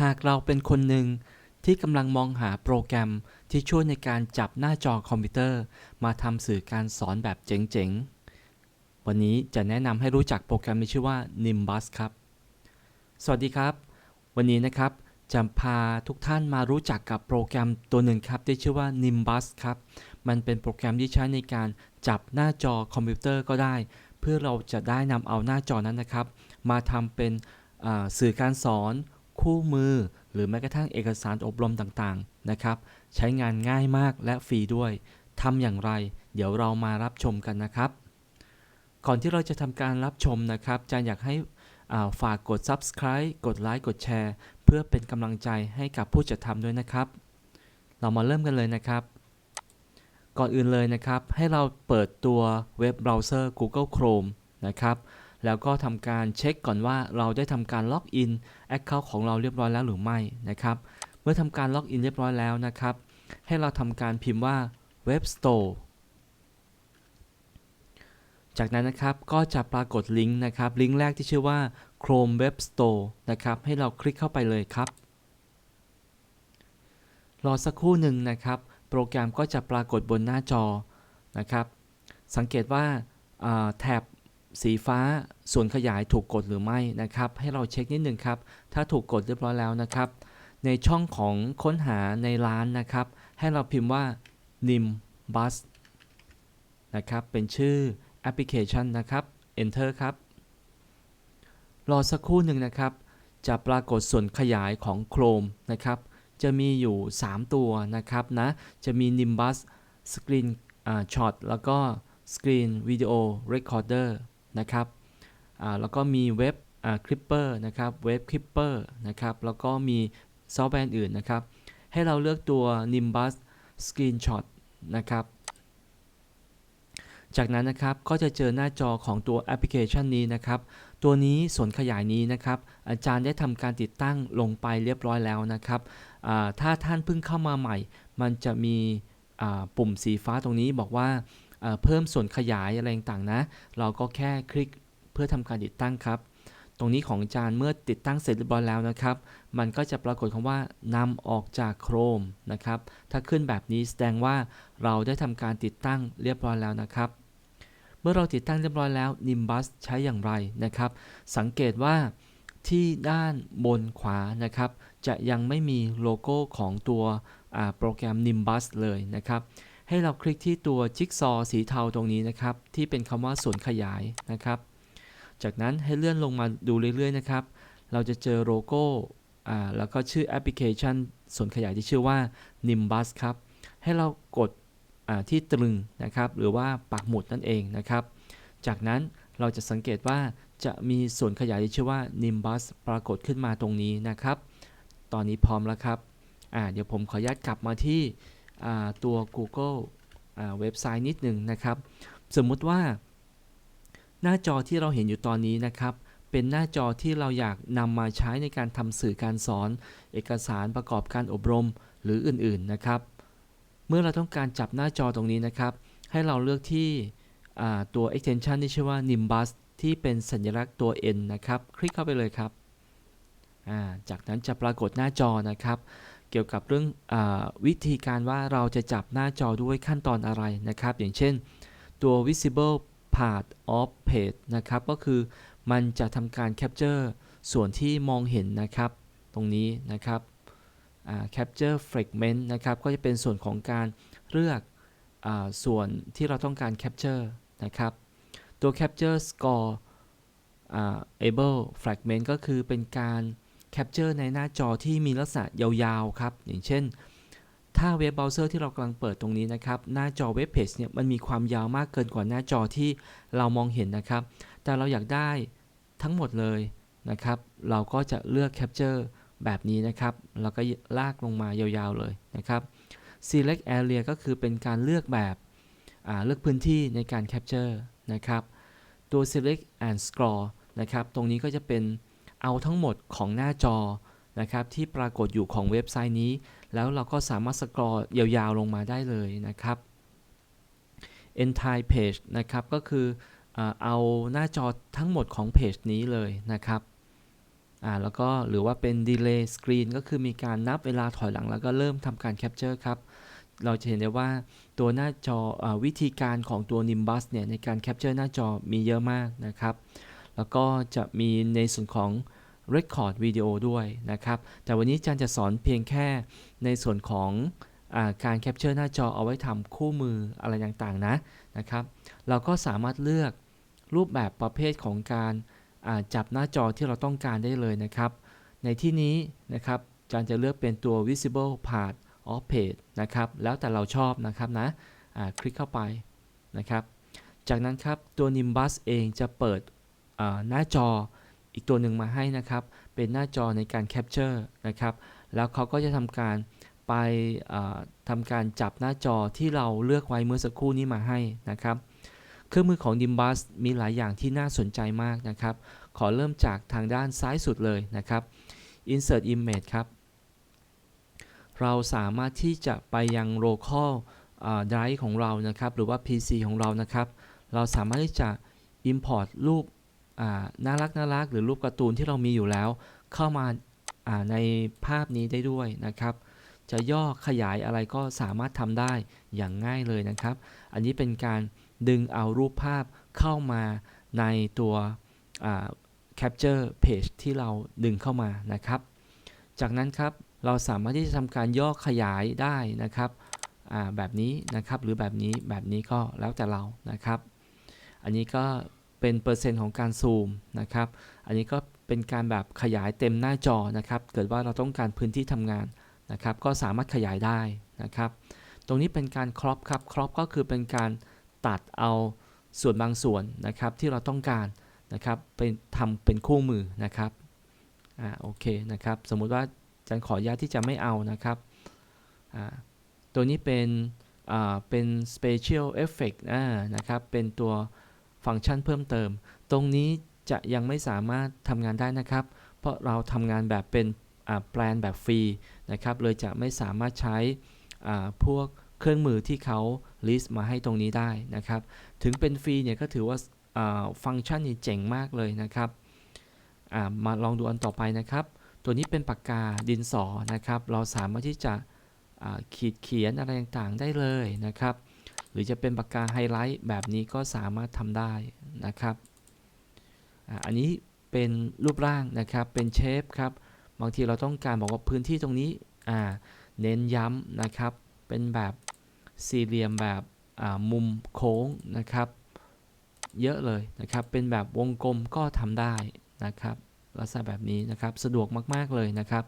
หากเราเป็นคนหนึ่งที่กำลังมองหาโปรแกรมที่ช่วยในการจับหน้าจอคอมพิวเตอร์ มาทำสื่อการสอนแบบเจ๋งๆ วันนี้จะแนะนำให้รู้จักโปรแกรมที่ชื่อว่า Nimbus ครับ สวัสดีครับ วันนี้นะครับจะพาทุกท่านมารู้จักกับโปรแกรมตัวหนึ่งครับที่ชื่อว่า Nimbus ครับ มันเป็นโปรแกรมที่ใช้ในการจับหน้าจอคอมพิวเตอร์ก็ได้ เพื่อเราจะได้นำเอาหน้าจอนั้นนะครับ มาทำเป็นสื่อการสอน คู่มือ หรือแม้กระทั่งเอกสารอบรมต่างๆนะครับ ใช้งานง่ายมากและฟรีด้วยทำอย่างไร เดี๋ยวเรามารับชมกันนะครับ ก่อนที่เราจะทำการรับชมนะครับอาจารย์อยากให้อ่าฝากกด subscribe กดไลค์กดแชร์ เพื่อเป็นกำลังใจให้กับผู้จัดทำด้วยนะครับ เรามาเริ่มกันเลยนะครับ ก่อนอื่นเลยนะครับ ให้เราเปิดตัวเว็บเบราว์เซอร์ Google Chrome นะครับ แล้วก็ทำการเช็คก่อนว่าเราได้ทำการล็อกอิน Account ของเราเรียบร้อยแล้วหรือไม่นะครับ เมื่อทำการล็อกอินเรียบร้อยแล้วนะครับ ให้เราทำการพิมพ์ว่า Web Store จากนั้นนะครับก็จะปรากฏลิงก์นะครับลิงก์แรกที่ชื่อว่า Chrome Web Store นะครับให้เราคลิกเข้าไปเลยครับ รอสักครู่หนึ่งนะครับ โปรแกรมก็จะปรากฏบนหน้าจอนะครับ สังเกตว่าอ่าแถบ สีฟ้าส่วนขยายถูกกดหรือไม่นะครับ ให้เราเช็คนิดหนึ่งครับ ถ้าถูกกดเรียบร้อยแล้วนะครับ ในช่องของค้นหาในร้านนะครับ ให้เราพิมพ์ว่า nimbus นะครับ เป็นชื่อแอปพลิเคชันนะครับ enter ครับ รอสักครู่หนึ่งนะครับ จะปรากฏส่วนขยายของ Chrome นะครับ จะมีอยู่ 3 ตัวนะครับนะ จะมี Nimbus Screen อ่า Shot แล้วก็ Screen Video Recorder นะครับแล้วก็มีเว็บอ่า Clipper นะครับเว็บ Clipper นะครับแล้วก็มีซอฟต์แวร์อื่นนะครับ ให้เราเลือกตัว Nimbus Screenshot นะครับ จากนั้นนะครับก็จะเจอหน้าจอของตัวแอปพลิเคชันนี้นะครับ ตัวนี้ส่วนขยายนี้นะครับ อาจารย์ได้ทำการติดตั้งลงไปเรียบร้อยแล้วนะครับถ้าท่านเพิ่งเข้ามาใหม่ มันจะมีปุ่มสีฟ้าตรงนี้บอกว่า เพิ่มส่วนขยายอะไรต่างๆนะ เราก็แค่คลิกเพื่อทำการติดตั้งครับ ตรงนี้ของจารย์เมื่อติดตั้งเสร็จเรียบร้อยแล้วนะครับ มันก็จะปรากฏคำว่านำออกจาก Chrome นะครับ ถ้าขึ้นแบบนี้แสดงว่าเราได้ทำการติดตั้งเรียบร้อยแล้วนะครับ เมื่อเราติดตั้งเรียบร้อยแล้ว Nimbus ใช้อย่างไรนะครับ สังเกตว่าที่ด้านบนขวานะครับ จะยังไม่มีโลโก้ของตัวโปรแกรม Nimbus เลยนะครับ ให้เราคลิกที่ตัวจิ๊กซอว์สีเทาตรงนี้นะครับ ที่เป็นคำว่าส่วนขยายนะครับ จากนั้นให้เลื่อนลงมาดูเรื่อยๆนะครับ เราจะเจอโลโก้อ่าแล้วก็ชื่อแอปพลิเคชัน ส่วนขยายที่ชื่อว่า Nimbus ครับ ให้เรากดอ่าที่ตรึงนะครับ หรือว่าปักหมุดนั่นเองนะครับ จากนั้นเราจะสังเกตว่าจะมีส่วนขยายที่ชื่อว่า Nimbus ปรากฏขึ้นมาตรงนี้นะครับ ตอนนี้พร้อมแล้วครับอ่าเดี๋ยวผมขออนุญาตกลับมาที่ ตัว Google เว็บไซต์นิดหนึ่งนะครับ สมมุติว่า หน้าจอที่เราเห็นอยู่ตอนนี้นะครับ เป็นหน้าจอที่เราอยากนำมาใช้ในการทำสื่อการสอน เอกสารประกอบการอบรมหรืออื่นๆนะครับ เมื่อเราต้องการจับหน้าจอตรงนี้นะครับ ให้เราเลือกที่ตัว extension ที่ชื่อว่า Nimbus ที่เป็นสัญลักษณ์ตัว N นะครับ คลิกเข้าไปเลยครับาจากนั้นจะปรากฏหน้าจอนะครับ เกี่ยวกับเรื่องอวิธีการว่าเราจะจับหน้าจอด้วยขั้นตอนอะไรนะครับ อย่างเช่น ตัว visible part of page นะครับ ก็คือมันจะทำการ capture ส่วนที่มองเห็นนะครับ ตรงนี้นะครับ capture fragment นะครับ ก็จะเป็นส่วนของการเลือกอส่วนที่เราต้องการ capture นะครับ ตัว capture score able fragment ก็คือเป็นการ capture ในหน้าจอที่มีลักษณะยาวๆครับ อย่างเช่น ถ้าเว็บเบราว์เซอร์ที่เรากำลังเปิดตรงนี้นะครับ หน้าจอเว็บเพจเนี่ยมันมีความยาวมากเกินกว่าหน้าจอที่เรามองเห็นนะครับ แต่เราอยากได้ทั้งหมดเลยนะครับ เราก็จะเลือก capture แบบนี้นะครับ แล้วก็ลากลงมายาวๆเลยนะครับ select area ก็คือเป็นการเลือกแบบเลือกพื้นที่ในการ capture นะครับ ตัว select and scroll นะครับ ตรงนี้ก็จะเป็น เอาทั้งหมดของหน้าจอนะครับที่ปรากฏอยู่ของเว็บไซต์นี้ แล้วเราก็สามารถสกรอยาวๆลงมาได้เลยนะครับ entire page นะครับก็คือเอาหน้าจอทั้งหมดของเพจนี้เลยนะครับอ่าแล้วก็หรือว่าเป็น delay screen ก็คือมีการนับเวลาถอยหลังแล้วก็เริ่มทำการ capture ครับ เราจะเห็นได้ว่าตัวหน้าจออวิธีการของตัว Nimbus เนี่ยในการ capture หน้าจอมีเยอะมากนะครับ แล้วก็จะมีในส่วนของ record วิดีโอด้วยนะครับ แต่วันนี้อาจารย์จะสอนเพียงแค่ในส่วนของอการ capture หน้าจอเอาไว้ทำคู่มืออะไรต่างๆนะนะครับ เราก็สามารถเลือกรูปแบบประเภทของการาจับหน้าจอที่เราต้องการได้เลยนะครับ ในที่นี้นะครับอาจารย์จะเลือกเป็นตัว visible part of page นะครับ แล้วแต่เราชอบนะครับนะคลิกเข้าไปนะครับ จากนั้นครับตัว Nimbus เองจะเปิด หน้าจออีกตัวหนึ่งมาให้นะครับ เป็นหน้าจอในการ capture นะครับ แล้วเขาก็จะทำการไปอ่าทำการจับหน้าจอที่เราเลือกไว้เมื่อสักครู่นี้มาให้นะครับ เครื่องมือของ Nimbus มีหลายอย่างที่น่าสนใจมากนะครับ ขอเริ่มจากทางด้านซ้ายสุดเลยนะครับ Insert Image ครับ เราสามารถที่จะไปยัง local drive ของเรานะครับ หรือว่า PC ของเรานะครับ เราสามารถที่จะ import รูป น่ารักน่ารักหรือรูปการ์ตูนที่เรามีอยู่แล้ว เข้ามาาในภาพนี้ได้ด้วยนะครับ จะย่อขยายอะไรก็สามารถทำได้อย่างง่ายเลยนะครับ อันนี้เป็นการดึงเอารูปภาพเข้ามาในตัว capture page ที่เราดึงเข้ามานะครับ จากนั้นครับเราสามารถที่จะทำการย่อขยายได้นะครับแบบนี้นะครับหรือแบบนี้แบบนี้ก็แล้วแต่เรานะครับ อันนี้ก็ เป็นเปอร์เซ็นต์ของการซูมนะครับ อันนี้ก็เป็นการแบบขยายเต็มหน้าจอนะครับ เกิดว่าเราต้องการพื้นที่ทำงานนะครับ ก็สามารถขยายได้นะครับ ตรงนี้เป็นการครอปครับ ครอปก็คือเป็นการตัดเอาส่วนบางส่วนนะครับที่เราต้องการนะครับเป็นทำเป็นคู่มือนะครับ อ่าโอเคนะครับ สมมุติว่าจารย์ขออนุญาตที่จะไม่เอานะครับ อ่าตัวนี้เป็น อ่าเป็น special effect อ่านะครับ เป็นตัว ฟังก์ชันเพิ่มเติม ตรงนี้จะยังไม่สามารถทำงานได้นะครับ เพราะเราทำงานแบบเป็นแปลนแบบฟรีนะครับ เลยจะไม่สามารถใช้พวกเครื่องมือที่เขา list มาให้ตรงนี้ได้นะครับ ถึงเป็นฟรีเนี่ยก็ถือว่าฟังก์ชันนี่เจ๋งมากเลยนะครับมาลองดูอันต่อไปนะครับ ตัวนี้เป็นปากกาดินสอนะครับ เราสามารถที่จะขีดเขียนอะไรต่างๆได้เลยนะครับ รือจะเป็นปากกาไฮไลท์แบบนี้ก็สามารถทำได้นะครับ อันนี้เป็นรูปร่างนะครับ เป็นเชฟครับ บางทีเราต้องการบอกว่าพื้นที่ตรงนี้เน้นย้ำนะครับ เป็นแบบสี่เหลี่ยมแบบมุมโค้งนะครับ เยอะเลยนะครับ เป็นแบบวงกลมก็ทำได้นะครับ ลักษณะแบบนี้นะครับ สะดวกมาก ๆ เลยนะครับ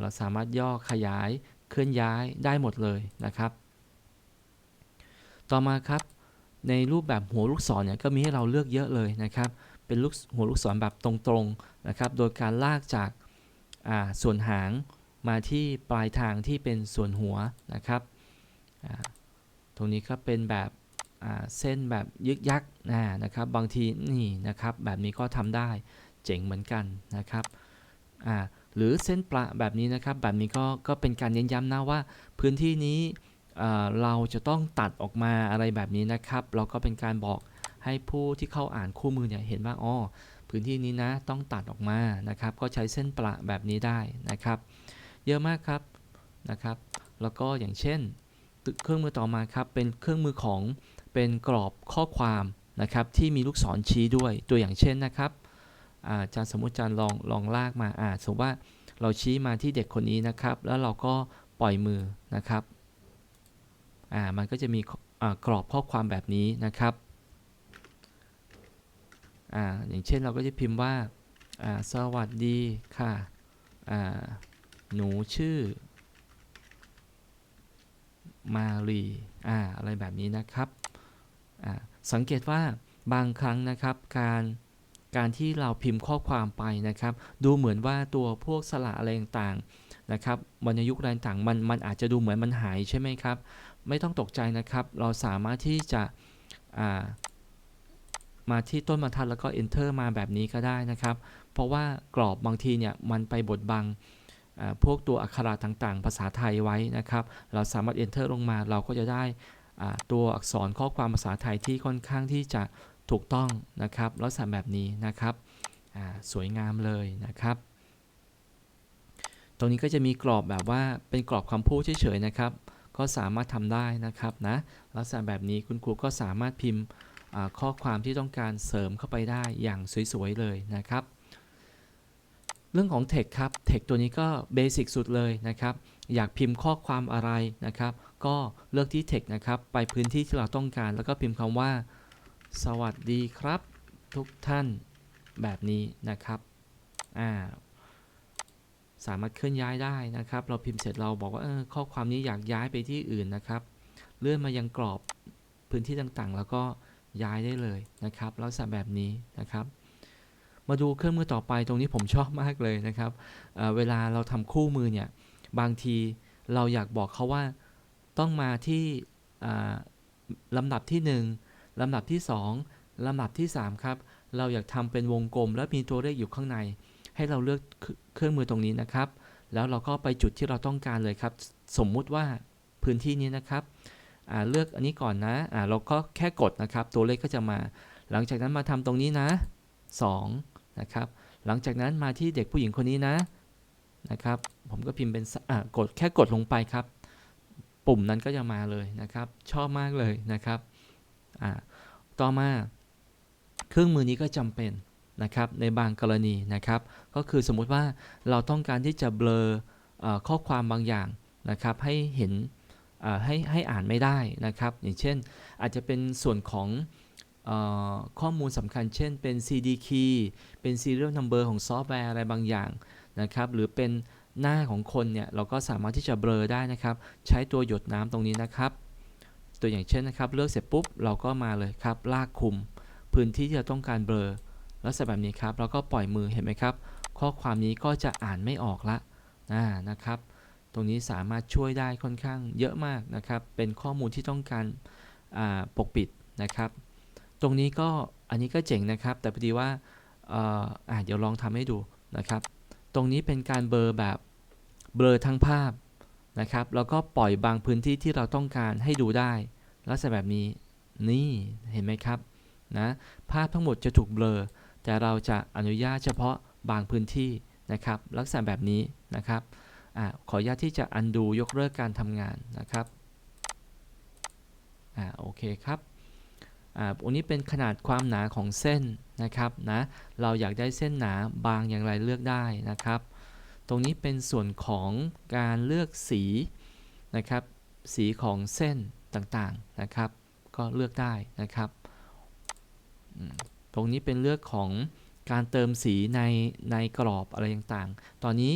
เราสามารถย่อขยายเคลื่อนย้ายได้หมดเลยนะครับ ต่อมาครับ ในรูปแบบหัวลูกศรเนี่ยก็มีให้เราเลือกเยอะเลยนะครับ เป็นลูกหัวลูกศรแบบตรงๆนะครับ โดยการลากจากาส่วนหางมาที่ปลายทางที่เป็นส่วนหัวนะครับ ตรงนี้ก็เป็นแบบเส้นแบบยึกยักนะครับ บางทีนี่นะครับแบบนี้ก็ทำได้เจ๋งเหมือนกันนะครับหรือเส้นประแบบนี้นะครับ แบบนี้ก็ก็เป็นการเน้นย้ำนะว่าพื้นที่นี้ เราจะต้องตัดออกมาอะไรแบบนี้นะครับ เราก็เป็นการบอกให้ผู้ที่เข้าอ่านคู่มือเนี่ยเห็นว่าอ๋อพื้นที่นี้นะต้องตัดออกมานะครับ ก็ใช้เส้นประแบบนี้ได้นะครับ เยอะมากครับนะครับ แล้วก็อย่างเช่นเครื่องมือต่อมาครับเป็นเครื่องมือของเป็นกรอบข้อความนะครับที่มีลูกศรชี้ด้วยตัวอย่างเช่นนะครับอาอาจารย์สมมติอาจารย์ลองลองลากมาอ่าสมมติว่าเราชี้มาที่เด็กคนนี้นะครับ แล้วเราก็ปล่อยมือนะครับ อ่ามันก็จะมีกรอบข้อความแบบนี้นะครับอ่าอย่างเช่นเราก็จะพิมพ์ว่าอ่าสวัสดีค่ะอ่าหนูชื่อมารีอ่าอะไรแบบนี้นะครับอ่าสังเกตว่าบางครั้งนะครับการการที่เราพิมพ์ข้อความไปนะครับ ดูเหมือนว่าตัวพวกสระอะไรต่างๆนะครับวรรณยุกต์อะไรต่างๆมันมันอาจจะดูเหมือนมันหายใช่ไหมครับ ไม่ต้องตกใจนะครับ เราสามารถที่จะามาที่ต้นบรรทัดแล้วก็ enter มาแบบนี้ก็ได้นะครับ เพราะว่ากรอบบางทีเนี่ยมันไปบดบังพวกตัวอักขระต่างๆ ภาษาไทยไว้นะครับ เราสามารถ enter ลงมาเราก็จะได้ตัวอักษรข้อความภาษาไทยที่ค่อนข้างที่จะถูกต้องนะครับลักษณะแบบนี้นะครับสวยงามเลยนะครับ ตรงนี้ก็จะมีกรอบแบบว่าเป็นกรอบคำพูดเฉยๆนะครับ ก็สามารถทำได้นะครับนะลักษณะแบบนี้คุณครูก็สามารถพิมพ์ข้อความที่ต้องการเสริมเข้าไปได้อย่างสวยๆเลยนะครับ เรื่องของ text ครับ text ตัวนี้ก็เบสิกสุดเลยนะครับ อยากพิมพ์ข้อความอะไรนะครับ ก็เลือกที่ text นะครับ ไปพื้นที่ที่เราต้องการ แล้วก็พิมพ์คำว่า สวัสดีครับ ทุกท่านแบบนี้นะครับอ่า สามารถเคลื่อนย้ายได้นะครับ เราพิมพ์เสร็จเราบอกว่าออข้อความนี้อยากย้ายไปที่อื่นนะครับ เลื่อนมายังกรอบพื้นที่ต่างๆ แล้วก็ย้ายได้เลยนะครับลักษณะแบบนี้นะครับ มาดูเครื่องมือต่อไปตรงนี้ผมชอบมากเลยนะครับเเวลาเราทำคู่มือเนี่ยบางทีเราอยากบอกเขาว่าต้องมาที่ลำดับที่ 1 ลำดับที่ 2 ลำดับที่ 3 ครับ เราอยากทำเป็นวงกลม แล้วมีตัวเลขอยู่ข้างใน ให้เราเลือกเครื่องมือตรงนี้นะครับ แล้วเราก็ไปจุดที่เราต้องการเลยครับ สมมุติว่าพื้นที่นี้นะครับเลือกอันนี้ก่อนนะอ่าเราก็แค่กดนะครับ ตัวเลขก็จะมา หลังจากนั้นมาทำตรงนี้นะ2นะครับ หลังจากนั้นมาที่เด็กผู้หญิงคนนี้นะนะครับ ผมก็พิมพ์เป็นกดแค่กดลงไปครับ ปุ่มนั้นก็จะมาเลยนะครับ ชอบมากเลยนะครับต่อมาเครื่องมือนี้ก็จำเป็น นะครับในบางกรณีนะครับ ก็คือสมมุติว่าเราต้องการที่จะเบลออข้อความบางอย่างนะครับให้เห็นให้ให้อ่านไม่ได้นะครับ อย่างเช่น อาจจะเป็นส่วนของออข้อมูลสำคัญ เช่นเป็น CD key เป็น serial number ของซอฟต์แวร์อะไรบางอย่างนะครับ หรือเป็นหน้าของคนเนี่ย เราก็สามารถที่จะเบลอได้นะครับ ใช้ตัวหยดน้ำตรงนี้นะครับ ตัวอย่างเช่นนะครับ เลือกเสร็จปุ๊บ เราก็มาเลยครับ ลากคุม พื้นที่ที่เราต้องการเบลอ ลักษณะแบบนี้ครับแล้วก็ปล่อยมือเห็นไหมครับ ข้อความนี้ก็จะอ่านไม่ออกละอ่านะครับ ตรงนี้สามารถช่วยได้ค่อนข้างเยอะมากนะครับ เป็นข้อมูลที่ต้องการปกปิดนะครับ ตรงนี้ก็อันนี้ก็เจ๋งนะครับ แต่พอดีว่าเอ่ออ่าเดี๋ยวลองทำให้ดูนะครับ ตรงนี้เป็นการเบลอแบบเบลอทั้งภาพนะครับ แล้วก็ปล่อยบางพื้นที่ที่เราต้องการให้ดูได้ลักษณะแบบนี้นี่เห็นไหมครับนะภาพทั้งหมดจะถูกเบลอ แต่เราจะอนุญาตเฉพาะบางพื้นที่นะครับ ลักษณะแบบนี้นะครับอขออนุญาตที่จะ undo ยกเลิกการทำงานนะครับอ่าโอเคครับอ่าอันนี้เป็นขนาดความหนาของเส้นนะครับนะเราอยากได้เส้นหนาบางอย่างไรเลือกได้นะครับ ตรงนี้เป็นส่วนของการเลือกสีนะครับ สีของเส้นต่างๆนะครับ ก็เลือกได้นะครับ ตรงนี้เป็นเลือกของการเติมสีในในกรอบอะไรต่างๆ ตอนนี้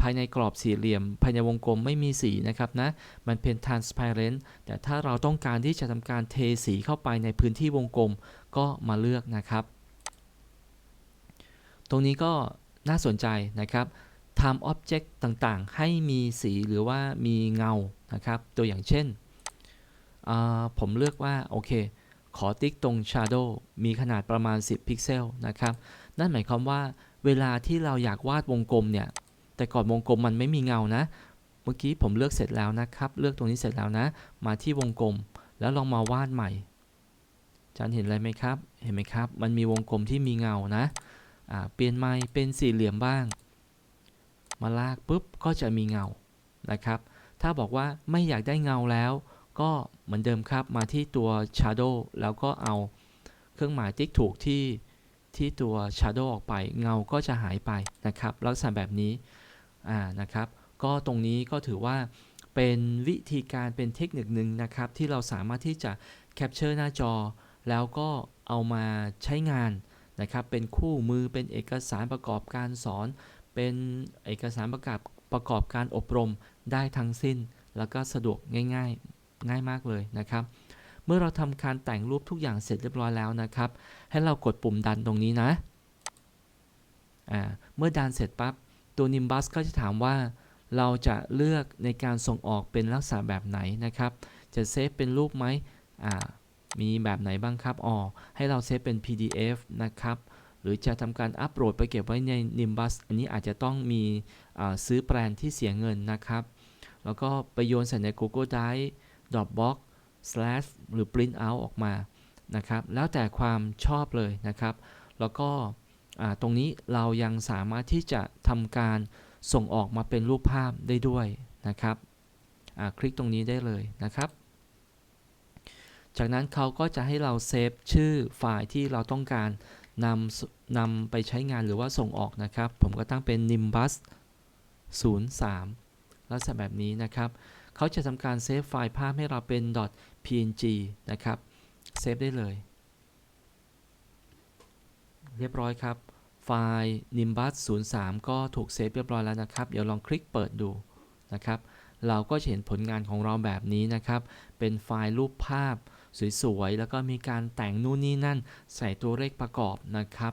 ภายในกรอบสี่เหลี่ยม ภายในวงกลมไม่มีสีนะครับนะ มันเป็น transparent แต่ถ้าเราต้องการที่จะทำการเทสีเข้าไปในพื้นที่วงกลมก็มาเลือกนะครับ ตรงนี้ก็น่าสนใจนะครับทำ object ต่างๆ ให้มีสีหรือว่ามีเงานะครับ ตัวอย่างเช่น ผมเลือกว่า โอเค ขอติ๊กตรง shadow มีขนาดประมาณ 10 พิกเซลนะครับ นั่นหมายความว่าเวลาที่เราอยากวาดวงกลมเนี่ย แต่ก่อนวงกลมมันไม่มีเงานะ เมื่อกี้ผมเลือกเสร็จแล้วนะครับ เลือกตรงนี้เสร็จแล้วนะ มาที่วงกลม แล้วลองมาวาดใหม่อาจารย์เห็นอะไรไหมครับ เห็นไหมครับ มันมีวงกลมที่มีเงานะ อ่า เปลี่ยนใหม่เป็นสี่เหลี่ยมบ้าง มาลากปุ๊บก็จะมีเงา นะครับ ถ้าบอกว่าไม่อยากได้เงาแล้ว ก็เหมือนเดิมครับมาที่ตัว shadow แล้วก็เอาเครื่องหมายติ๊กถูกที่ที่ตัว shadow ออกไปเงาก็จะหายไปนะครับ ลักษณะแบบนี้อ่านะครับ ก็ตรงนี้ก็ถือว่าเป็นวิธีการเป็นเทคนิคหนึ่งนะครับ ที่เราสามารถที่จะแคปเจอร์หน้าจอ แล้วก็เอามาใช้งานนะครับ เป็นคู่มือเป็นเอกสารประกอบการสอน เป็นเอกสารประกอบประกอบการอบรมได้ทั้งสิ้น แล้วก็สะดวกง่าย ๆ ง่ายมากเลยนะครับ เมื่อเราทำการแต่งรูปทุกอย่างเสร็จเรียบร้อยแล้วนะครับ ให้เรากดปุ่มดันตรงนี้นะอ่าเมื่อดันเสร็จปั๊บตัว Nimbus ก็จะถามว่าเราจะเลือกในการส่งออกเป็นลักษณะแบบไหนนะครับ จะเซฟเป็นรูปไหมอ่ามีแบบไหนบ้างครับอ๋อให้เราเซฟเป็น PDF นะครับ หรือจะทำการอัปโหลดไปเก็บไว้ใน Nimbus อันนี้อาจจะต้องมีซื้อแปลนที่เสียเงินนะครับ แล้วก็ไปโยนใส่ใน Google Drive Dropbox Slash หรือ Print out ออกมานะครับ แล้วแต่ความชอบเลยนะครับ แล้วก็ตรงนี้เรายังสามารถที่จะทำการส่งออกมาเป็นรูปภาพได้ด้วยนะครับคลิกตรงนี้ได้เลยนะครับ จากนั้นเขาก็จะให้เราเซฟชื่อไฟล์ที่เราต้องการนำนำไปใช้งานหรือว่าส่งออกนะครับ ผมก็ตั้งเป็น nimbus 03 ลักษณะแบบนี้นะครับ เขาจะทำการเซฟไฟล์ภาพให้เราเป็น .png นะครับเซฟได้เลย เรียบร้อยครับ ไฟล์ nimbus 03 ก็ถูกเซฟเรียบร้อยแล้วนะครับ เดี๋ยวลองคลิกเปิดดูนะครับ เราก็จะเห็นผลงานของเราแบบนี้นะครับ เป็นไฟล์รูปภาพสวยๆ แล้วก็มีการแต่งนู่นนี่นั่น ใส่ตัวเลขประกอบนะครับ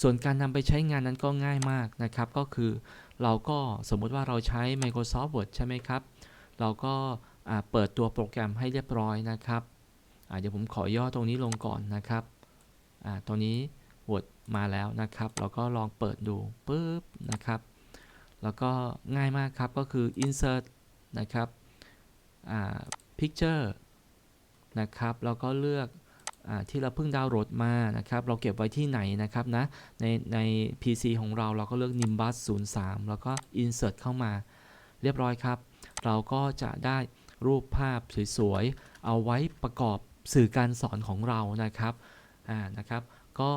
ส่วนการนำไปใช้งานนั้นก็ง่ายมากนะครับ ก็คือเราก็สมมติว่าเราใช้ Microsoft Word ใช่ไหมครับ เราก็เปิดตัวโปรแกรมให้เรียบร้อยนะครับเดี๋ยวผมขอย่อตรงนี้ลงก่อนนะครับตรงนี้ Word มาแล้วนะครับ เราก็ลองเปิดดูปุ๊บนะครับ แล้วก็ง่ายมากครับก็คือ insert นะครับ picture นะครับ แล้วก็เลือกอที่เราเพิ่งดาวน์โหลดมานะครับ เราเก็บไว้ที่ไหนนะครับนะ ในใน PC ของเราเราก็เลือก Nimbus 03 แล้วก็ Insert เข้ามาเรียบร้อยครับ เราก็จะได้รูปภาพสวยๆ เอาไว้ประกอบสื่อการสอนของเรานะครับอ่านะครับก็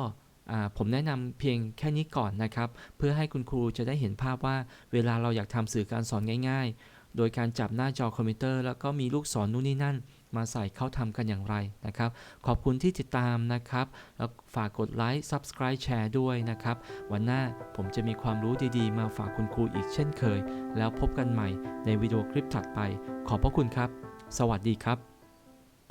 ผมแนะนำเพียงแค่นี้ก่อนนะครับ เพื่อให้คุณครูจะได้เห็นภาพว่าเวลาเราอยากทำสื่อการสอนง่าย ๆ โดยการจับหน้าจอคอมพิวเตอร์ แล้วก็มีลูกศรนู่นนี่นั่น มาใส่เขาทำกันอย่างไรนะครับ ขอบคุณที่ติดตามนะครับแล้วฝากกดไลค์ Subscribe แชร์ด้วยนะครับ วันหน้าผมจะมีความรู้ดีๆ มาฝากคุณครูอีกเช่นเคย แล้วพบกันใหม่ในวิดีโอคลิปถัดไป ขอบพระคุณครับ สวัสดีครับ